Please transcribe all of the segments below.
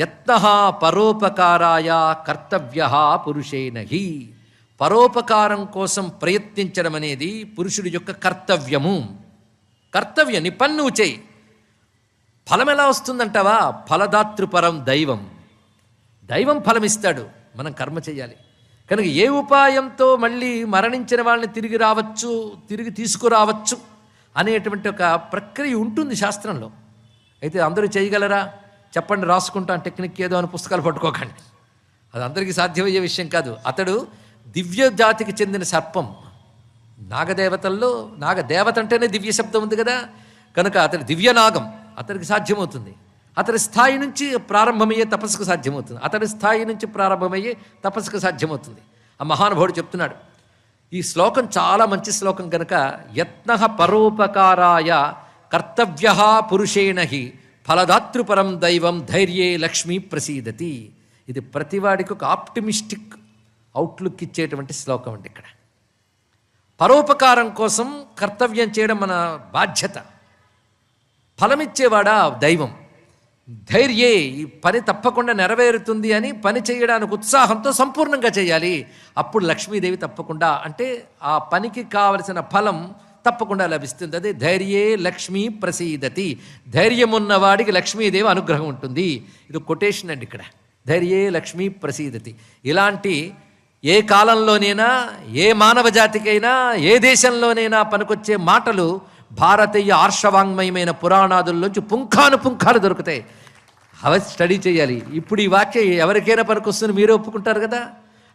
యత్న పరోపకారాయ కర్తవ్య పురుషేణ హి. పరోపకారం కోసం ప్రయత్నించడం అనేది పురుషుడి యొక్క కర్తవ్యము. కర్తవ్య నీ పని నువ్వు చేయి. ఫలం ఎలా వస్తుందంటావా? ఫలదాతృపరం దైవం. దైవం ఫలమిస్తాడు. మనం కర్మ చేయాలి. కనుక ఏ ఉపాయంతో మళ్ళీ మరణించిన వాళ్ళని తిరిగి రావచ్చు తిరిగి తీసుకురావచ్చు అనేటువంటి ఒక ప్రక్రియ ఉంటుంది శాస్త్రంలో. అయితే అందరూ చేయగలరా? చెప్పండి రాసుకుంటాను టెక్నిక్ ఏదో అని పుస్తకాలు పట్టుకోకండి. అది అందరికీ సాధ్యమయ్యే విషయం కాదు. అతడు దివ్య జాతికి చెందిన సర్పం. నాగదేవతల్లో నాగదేవత అంటేనే దివ్య శబ్దం ఉంది కదా. కనుక అతడి దివ్య నాగం సాధ్యమవుతుంది. అతడి స్థాయి నుంచి ప్రారంభమయ్యే తపస్సుకు సాధ్యమవుతుంది. అతడి స్థాయి నుంచి ప్రారంభమయ్యే తపస్సుకు సాధ్యమవుతుంది. ఆ మహానుభావుడు చెప్తున్నాడు ఈ శ్లోకం చాలా మంచి శ్లోకం కనుక యత్న పరోపకారాయ కర్తవ్య పురుషేణ హి ఫలదాతృపరం దైవం ధైర్యే లక్ష్మీ ప్రసీదతి. ఇది ప్రతివాడికి ఒక ఆప్టిమిస్టిక్ అవుట్లుక్ ఇచ్చేటువంటి శ్లోకం అండి ఇక్కడ. పరోపకారం కోసం కర్తవ్యం చేయడం మన బాధ్యత. ఫలమిచ్చేవాడా దైవం? ధైర్యే ఈ పని తప్పకుండా నెరవేరుతుంది అని పని చేయడానికి ఉత్సాహంతో సంపూర్ణంగా చేయాలి. అప్పుడు లక్ష్మీదేవి తప్పకుండా అంటే ఆ పనికి కావలసిన ఫలం తప్పకుండా లభిస్తుంది. అదే ధైర్యే లక్ష్మీ ప్రసీదతి. ధైర్యం ఉన్నవాడికి లక్ష్మీదేవి అనుగ్రహం ఉంటుంది. ఇది కొటేషన్ అండి ఇక్కడ. ధైర్యే లక్ష్మీ ప్రసీదతి. ఇలాంటి ఏ కాలంలోనైనా ఏ మానవ జాతికైనా ఏ దేశంలోనైనా పనికొచ్చే మాటలు భారతీయ ఆర్షవాంగ్మయమైన పురాణాదుల్లోంచి పుంఖాను పుంఖాలు దొరుకుతాయి. అవి స్టడీ చేయాలి. ఇప్పుడు ఈ వాక్యం ఎవరికైనా పనికొస్తుంది మీరే ఒప్పుకుంటారు కదా?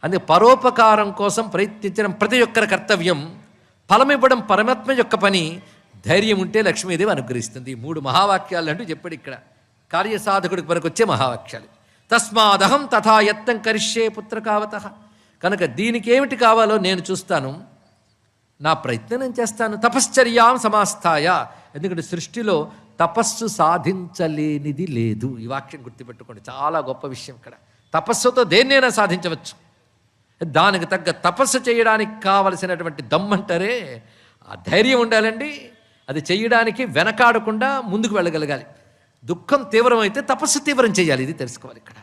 అందుకే పరోపకారం కోసం ప్రయత్నించడం ప్రతి ఒక్కరి కర్తవ్యం. ఫలమివ్వడం పరమాత్మ యొక్క పని. ధైర్యం ఉంటే లక్ష్మీదేవి అనుగ్రహిస్తుంది. మూడు మహావాక్యాలు అంటూ చెప్పాడు ఇక్కడ. కార్యసాధకుడికి పనికొచ్చే మహావాక్యాలు. తస్మాదహం తథా యత్నం కరిష్యే పుత్రకావత. కనుక దీనికి ఏమిటి కావాలో నేను చూస్తాను. నా ప్రయత్నం నేను చేస్తాను. తపశ్చర్యాం సమాస్థాయ. ఎందుకంటే సృష్టిలో తపస్సు సాధించలేనిది లేదు. ఈ వాక్యం గుర్తుపెట్టుకోండి. చాలా గొప్ప విషయం ఇక్కడ. తపస్సుతో దేన్నైనా సాధించవచ్చు. దానికి తగ్గ తపస్సు చేయడానికి కావలసినటువంటి దమ్మంటారే ఆ ధైర్యం ఉండాలండి. అది చేయడానికి వెనకాడకుండా ముందుకు వెళ్ళగలగాలి. దుఃఖం తీవ్రమైతే తపస్సు తీవ్రం చేయాలి ఇది తెలుసుకోవాలి ఇక్కడ.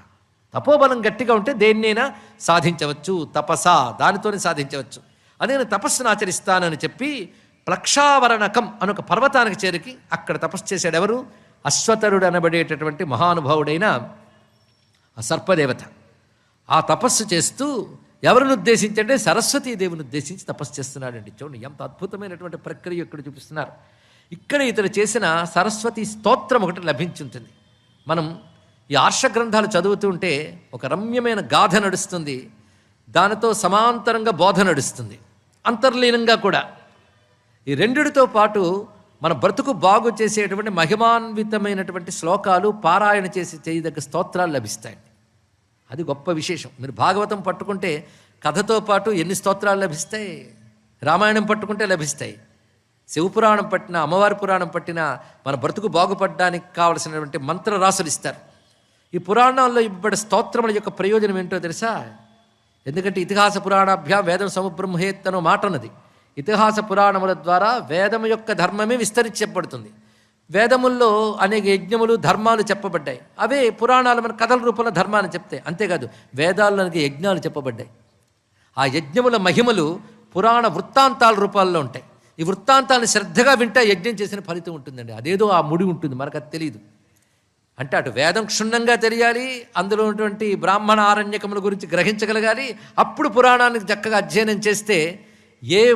తపోబలం గట్టిగా ఉంటే దేన్నైనా సాధించవచ్చు తపస దానితోనే సాధించవచ్చు. అదే నేను తపస్సును ఆచరిస్తానని చెప్పి ప్లక్షావరణకం అని ఒక పర్వతానికి చేరికి అక్కడ తపస్సు చేశాడు ఎవరు? అశ్వతరుడు అనబడేటటువంటి మహానుభావుడైన సర్పదేవత. ఆ తపస్సు చేస్తూ ఎవరిని ఉద్దేశించి అంటే సరస్వతీదేవిని ఉద్దేశించి తపస్సు చేస్తున్నాడండి. చూడండి ఎంత అద్భుతమైనటువంటి ప్రక్రియ ఇక్కడ చూపిస్తున్నారు. ఇక్కడ ఇతడు చేసిన సరస్వతి స్తోత్రం ఒకటి లభించుంటుంది. మనం ఈ ఆర్ష గ్రంథాలు చదువుతూ ఉంటే ఒక రమ్యమైన గాథ నడుస్తుంది. దానితో సమాంతరంగా బోధ నడుస్తుంది. అంతర్లీనంగా కూడా. ఈ రెండిటితో పాటు మన బ్రతుకు బాగు చేసేటువంటి మహిమాన్వితమైనటువంటి శ్లోకాలు పారాయణ చేసి చేయదగ్గ స్తోత్రాలు లభిస్తాయి అది గొప్ప విశేషం. మీరు భాగవతం పట్టుకుంటే కథతో పాటు ఎన్ని స్తోత్రాలు లభిస్తాయి? రామాయణం పట్టుకుంటే లభిస్తాయి. శివపురాణం పట్టిన అమ్మవారి పురాణం పట్టిన మన బ్రతుకు బాగుపడడానికి కావలసినటువంటి మంత్రరాసులు ఇస్తారు. ఈ పురాణాల్లో ఇవ్వబడే స్తోత్రముల యొక్క ప్రయోజనం ఏంటో తెలుసా? ఎందుకంటే ఇతిహాస పురాణాభ్యాం వేదం సముబ్రహ్మేత్తనో మాట ఉన్నది. ఇతిహాస పురాణముల ద్వారా వేదం యొక్క ధర్మమే విస్తరించబడుతుంది. వేదముల్లో అనేక యజ్ఞములు ధర్మాలు చెప్పబడ్డాయి. అవే పురాణాలు మన కథల రూపంలో ధర్మాన్ని చెప్తాయి. అంతేకాదు వేదాల్లో అనేక యజ్ఞాలు చెప్పబడ్డాయి. ఆ యజ్ఞముల మహిమలు పురాణ వృత్తాంతాల రూపాల్లో ఉంటాయి. ఈ వృత్తాంతాలను శ్రద్ధగా వింటే యజ్ఞం చేసిన ఫలితం ఉంటుందండి. అదేదో ఆ ముడి ఉంటుంది మనకు అది తెలియదు అంటే అటు వేదం క్షుణ్ణంగా తెలియాలి అందులో ఉన్నటువంటి బ్రాహ్మణ ఆరణ్యకముల గురించి గ్రహించగలగాలి. అప్పుడు పురాణానికి చక్కగా అధ్యయనం చేస్తే ఏ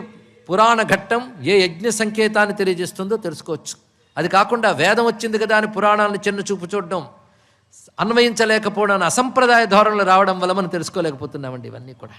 పురాణ ఘట్టం ఏ యజ్ఞ సంకేతాన్ని తెలియజేస్తుందో తెలుసుకోవచ్చు. అది కాకుండా వేదం వచ్చింది కదా అని పురాణాలను చిన్న చూపు చూడడం అన్వయించలేకపోవడం అసంప్రదాయ ధోరణులు రావడం వల్ల మనం తెలుసుకోలేకపోతున్నామండి ఇవన్నీ కూడా.